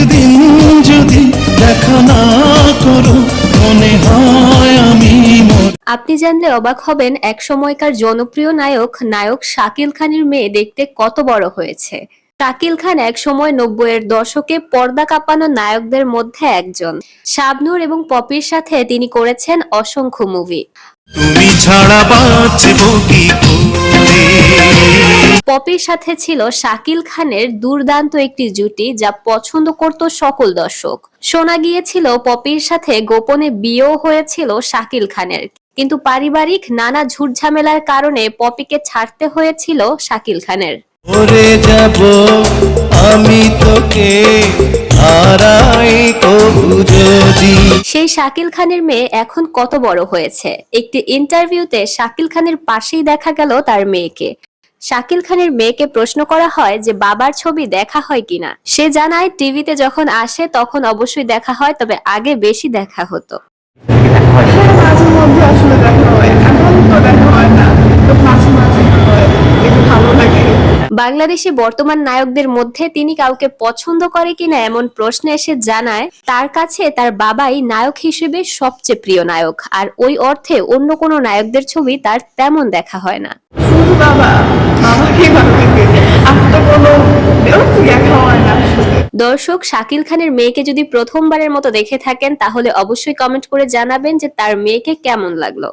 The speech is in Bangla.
একদিন যদি দেখা না করো মনে হয় আমি আপনি জানলে অবাক হবেন এক সময়কার জনপ্রিয় নায়ক নায়ক শাকিল খানের মেয়ে দেখতে কত বড় হয়েছে। শাকিল খান এক সময় নব্বইয়ের দশকে পর্দা কাঁপানো নায়কদের মধ্যে একজন। শাবনুর এবং পপির সাথে তিনি করেছেন অসংখ্য মুভি। তুমি ছাড়া বাঁচবো কি পপির সাথে ছিল শাকিল খানের দুর্দান্ত একটি জুটি যা পছন্দ করত সকল দর্শক। শোনা গিয়েছিল পপির সাথে গোপনে বিয়েও হয়েছিল শাকিল খানের। কিন্তু পারিবারিক নানা ঝুটঝামেলার কারণে পপিকে ছাড়তে হয়েছিল শাকিল খানের। ওরে যাব আমি তোকে হারাই যদি। সেই শাকিল খানের মেয়ে এখন কত বড় হয়েছে? একটি ইন্টারভিউতে শাকিল খানের পাশেই দেখা গেল তার মেয়েকে। শাকিল খানের মেয়েকে প্রশ্ন করা হয় যে বাবার ছবি দেখা হয় কিনা। সে জানায়, টিভিতে যখন আসে তখন অবশ্যই দেখা হয়, তবে আগে বেশি দেখা হতো। মাঝে মধ্যে আসলে দেখা হয়। এখন তো দেখা হয় না। তো মাঝে মাঝে হয়। ভালো লাগে। বাংলাদেশে বর্তমান নায়কদের মধ্যে তিনি কাউকে পছন্দ করে কিনা এমন প্রশ্ন এসে জানায় তার কাছে তার বাবাই নায়ক হিসেবে সবচেয়ে প্রিয় নায়ক। আর ওই অর্থে অন্য কোনো নায়কদের ছবি তার তেমন দেখা হয় না। বাবা দর্শক শাকিল খানের মেয়েকে যদি প্রথমবারের মতো দেখে থাকেন তাহলে অবশ্যই কমেন্ট করে জানাবেন যে তার মেয়েকে কেমন লাগল।